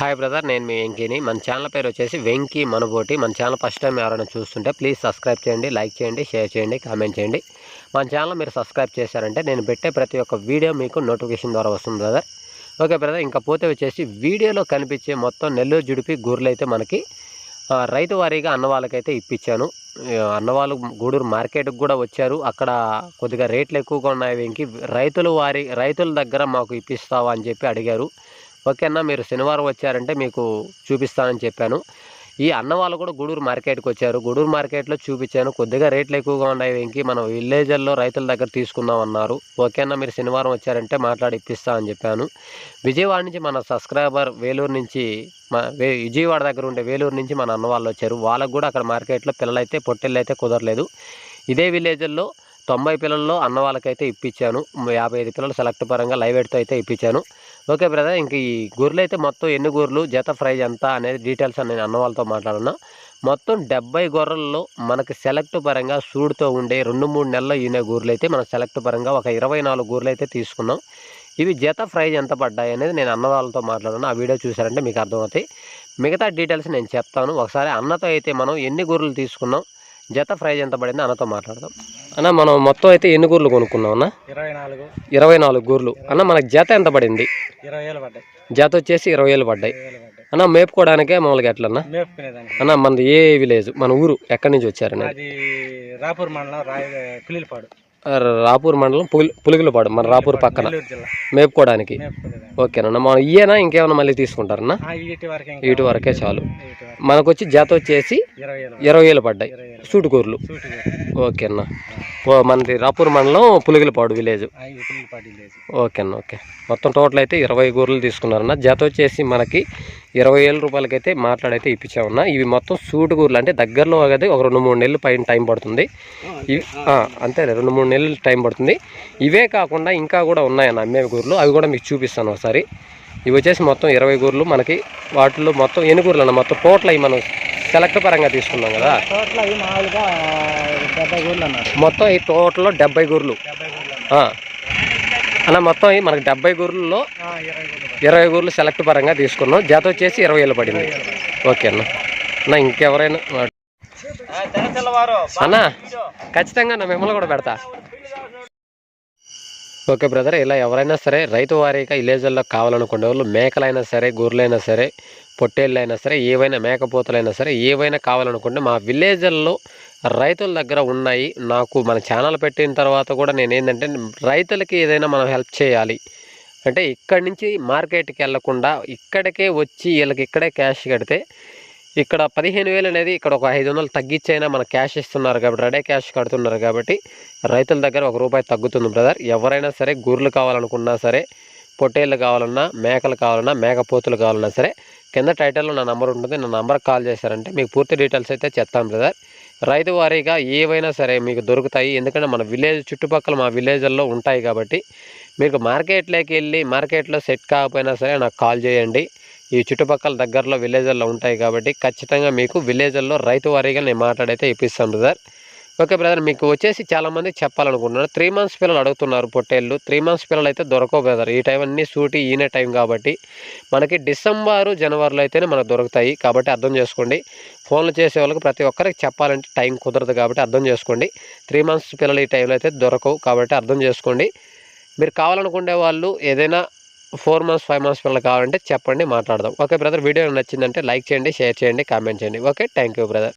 Hi brother నేను మీ వెంకీని. మన channel పేరు వచ్చేసి వెంకీ మనబోటి మన ఛానల్ ఫస్ట్ టైం ఎవరైనా చూస్తుంటే ప్లీజ్ సబ్స్క్రైబ్ చేయండి లైక్ చేయండి షేర్ చేయండి కామెంట్ చేయండి. మన ఛానల్ మీరు సబ్స్క్రైబ్ చేశారంటే నేను పెట్టే ప్రతి ఒక్క వీడియో మీకు నోటిఫికేషన్ ద్వారా వస్తుంది బ్రదర్ ఓకే బ్రదర్ ఇంకా పోతే వచ్చేసి వీడియోలో కనిపించే మొత్తం నెల్లూరు జుడిపి గూర్లు అయితే మనకి రైతు వారీగా అన్న వాళ్ళకైతే ఇప్పించాను. అన్నవాళ్ళు గూడూరు మార్కెట్కి కూడా వచ్చారు. అక్కడ కొద్దిగా రేట్లు ఎక్కువగా ఉన్నాయి వెంకి. రైతుల వారి రైతుల దగ్గర మాకు ఇప్పిస్తావా అని చెప్పి అడిగారు. ఓకే అన్న మీరు శనివారం వచ్చారంటే మీకు చూపిస్తానని చెప్పాను. ఈ అన్న వాళ్ళు కూడా గూడూరు మార్కెట్కి వచ్చారు. గూడూరు మార్కెట్లో చూపించాను. కొద్దిగా రేట్లు ఎక్కువగా ఉన్నాయి వెంకి. మనం విలేజర్లో రైతుల దగ్గర తీసుకుందాం అన్నారు. మీరు శనివారం వచ్చారంటే మాట్లాడి ఇప్పిస్తా అని చెప్పాను. విజయవాడ నుంచి మన సబ్స్క్రైబర్ వేలూరు నుంచి మా విజయవాడ దగ్గర ఉండే వేలూరు నుంచి మన అన్న వాళ్ళు వచ్చారు. వాళ్ళకు కూడా అక్కడ మార్కెట్లో పిల్లలైతే పొట్టెళ్ళు అయితే కుదరలేదు. ఇదే విలేజ్ల్లో తొంభై పిల్లల్లో అన్న వాళ్ళకైతే ఇప్పించాను. యాభై ఐదు పిల్లలు సెలెక్ట్ పరంగా లైవ్ ఎడ్తో అయితే ఇప్పించాను. ఓకే బ్రదర్ ఇంక ఈ గొర్రెలు అయితే మొత్తం ఎన్ని గొర్రెలు జత ప్రైజ్ ఎంత అనేది డీటెయిల్స్ అని నేను అన్న వాళ్ళతో మాట్లాడున్నా. మొత్తం డెబ్బై గొర్రెల్లో మనకి సెలెక్ట్ పరంగా సూడుతో ఉండే రెండు మూడు నెలల ఈనే గొర్రెలు అయితే మనం సెలెక్ట్ పరంగా ఒక ఇరవై నాలుగు గూర్లు అయితే తీసుకున్నాం. ఇవి జత ప్రైజ్ ఎంత పడ్డాయి అనేది నేను అన్న వాళ్ళతో ఆ వీడియో చూసారంటే మీకు అర్థమవుతాయి. మిగతా డీటెయిల్స్ నేను చెప్తాను. ఒకసారి అన్నతో అయితే మనం ఎన్ని గొర్రెలు తీసుకున్నాం జత ప్రైజ్ ఎంత పడిందో అన్నతో మాట్లాడదాం. అన్న మనం మొత్తం అయితే ఎన్ని గూర్లు కొనుక్కున్నాం అన్న? ఇరవై నాలుగు. ఇరవై నాలుగు గూర్లు. అన్న మనకి జత ఎంత పడింది? ఇరవై వేలు పడ్డాయి. జత వచ్చేసి ఇరవై వేలు పడ్డాయి. అన్న మేపుకోవడానికే మామూలుగా ఎట్లన్నా మేపుకునేదానికి. అన్న మనది ఏ విలేజ్? మన ఊరు ఎక్కడి నుంచి వచ్చారని అది రాపూర్ మండలం రాయ పిల్లిపాడు రాపూర్ మండలం పులి పులిగిలపాడు మన రాపూర్ పక్కన. మేపుకోవడానికి. ఓకేనన్న మనం ఇయేనా ఇంకేమైనా మళ్ళీ తీసుకుంటారన్నా? వీటి వరకు చాలు. మనకు వచ్చి జత వచ్చేసి ఇరవై వేలు పడ్డాయి. సూటుకూరులు. సూటి ఓకే అన్న మనది రాపూర్ మండలం పులిగిలపాడు విలేజ్. ఓకే అన్న ఓకే. మొత్తం టోటల్ అయితే ఇరవై గూర్లు తీసుకున్నారన్న. జత వచ్చేసి మనకి ఇరవై వేల రూపాయలకైతే మాట్లాడైతే ఇప్పించామన్నా. ఇవి మొత్తం సూటు గూర్లు అంటే దగ్గరలో కదా ఒక రెండు మూడు నెలలు పైన టైం పడుతుంది. ఇవి ఆ, అంతేలే రెండు మూడు నెలలు టైం పడుతుంది. ఇవే కాకుండా ఇంకా కూడా ఉన్నాయన్న అమ్మే గూర్లు. అవి కూడా మీకు చూపిస్తాను ఒకసారి. ఇవి వచ్చేసి మొత్తం ఇరవై గూర్లు మనకి వాటిలో మొత్తం ఎన్ని గూర్లు అన్న? మొత్తం టోటల్ అవి మనం సెలెక్ట్ పరంగా తీసుకున్నాం కదా. మొత్తం ఈ టోటల్లో డెబ్బై ఆ. అన్న మొత్తం ఈ మనకి డెబ్బై గూర్లలో ఆ, ఇరవై గూర్లు సెలెక్ట్ పరంగా తీసుకున్నాం. జత వచ్చేసి ఇరవై వేలు పడింది. ఓకే అన్న. అన్న ఇంకెవరైనా అన్న ఖచ్చితంగా నా మిమ్మల్ని కూడా పెడతా. ఓకే బ్రదర్ ఇలా ఎవరైనా సరే రైతు వారీగా విలేజ్ల్లో కావాలనుకునే వాళ్ళు మేకలైనా సరే గొర్రెలైనా సరే పొట్టేళ్ళైనా సరే ఏవైనా మేకపోతలైనా సరే ఏవైనా కావాలనుకుంటే మా విలేజ్ల్లో రైతుల దగ్గర ఉన్నాయి. నాకు మన ఛానల్ పెట్టిన తర్వాత కూడా నేను ఏంటంటే రైతులకి ఏదైనా మనం హెల్ప్ చేయాలి. అంటే ఇక్కడి నుంచి మార్కెట్కి వెళ్ళకుండా ఇక్కడికే వచ్చి వీళ్ళకి ఇక్కడే క్యాష్ కడితే ఇక్కడ పదిహేను వేలు అనేది ఇక్కడ ఒక ఐదు వందలు తగ్గించైనా మన క్యాష్ ఇస్తున్నారు కాబట్టి రెడీ క్యాష్ కడుతున్నారు కాబట్టి రైతుల దగ్గర ఒక రూపాయి తగ్గుతుంది బ్రదర్. ఎవరైనా సరే గొర్రెలు కావాలనుకున్నా సరే పొట్టేళ్ళు కావాలన్నా మేకలు కావాలన్నా మేకపోతులు కావాలన్నా సరే కింద టైటిల్లో నా నంబర్ ఉంటుంది. నా నంబర్కి కాల్ చేశారంటే మీకు పూర్తి డీటెయిల్స్ అయితే చెప్తాను బ్రదర్. రైతు వారీగా ఏవైనా సరే మీకు దొరుకుతాయి. ఎందుకంటే మన విలేజ్ చుట్టుపక్కల మా విలేజ్ల్లో ఉంటాయి కాబట్టి మీకు మార్కెట్లోకి వెళ్ళి మార్కెట్లో సెట్ కాకపోయినా సరే నాకు కాల్ చేయండి. ఈ చుట్టుపక్కల దగ్గరలో విలేజ్ల్లో ఉంటాయి కాబట్టి ఖచ్చితంగా మీకు విలేజ్ల్లో రైతు వారీగా నేను మాట్లాడైతే ఇప్పిస్తాను బ్రదర్ ఓకే బ్రదర్ మీకు వచ్చేసి చాలామంది చెప్పాలనుకుంటున్నారు. త్రీ మంత్స్ పిల్లలు అడుగుతున్నారు పొట్టేళ్ళు. త్రీ మంత్స్ పిల్లలు అయితే దొరకవు బ్రదర్ ఈ టైం అన్నీ సూటి ఈయన టైం కాబట్టి మనకి డిసెంబరు జనవరిలో అయితేనే మనకు దొరుకుతాయి. కాబట్టి అర్థం చేసుకోండి. ఫోన్లు చేసే వాళ్ళకి ప్రతి ఒక్కరికి చెప్పాలంటే టైం కుదరదు కాబట్టి అర్థం చేసుకోండి. త్రీ మంత్స్ పిల్లలు ఈ టైంలో అయితే దొరకవు కాబట్టి అర్థం చేసుకోండి. మీరు కావాలనుకునే వాళ్ళు ఏదైనా ఫోర్ మంత్స్ ఫైవ్ మంత్స్ పిల్లలు కావాలంటే చెప్పండి మాట్లాడదాం. ఓకే బ్రదర్ వీడియో నచ్చిందంటే లైక్ చేయండి షేర్ చేయండి కామెంట్ చేయండి. Okay thank you brother.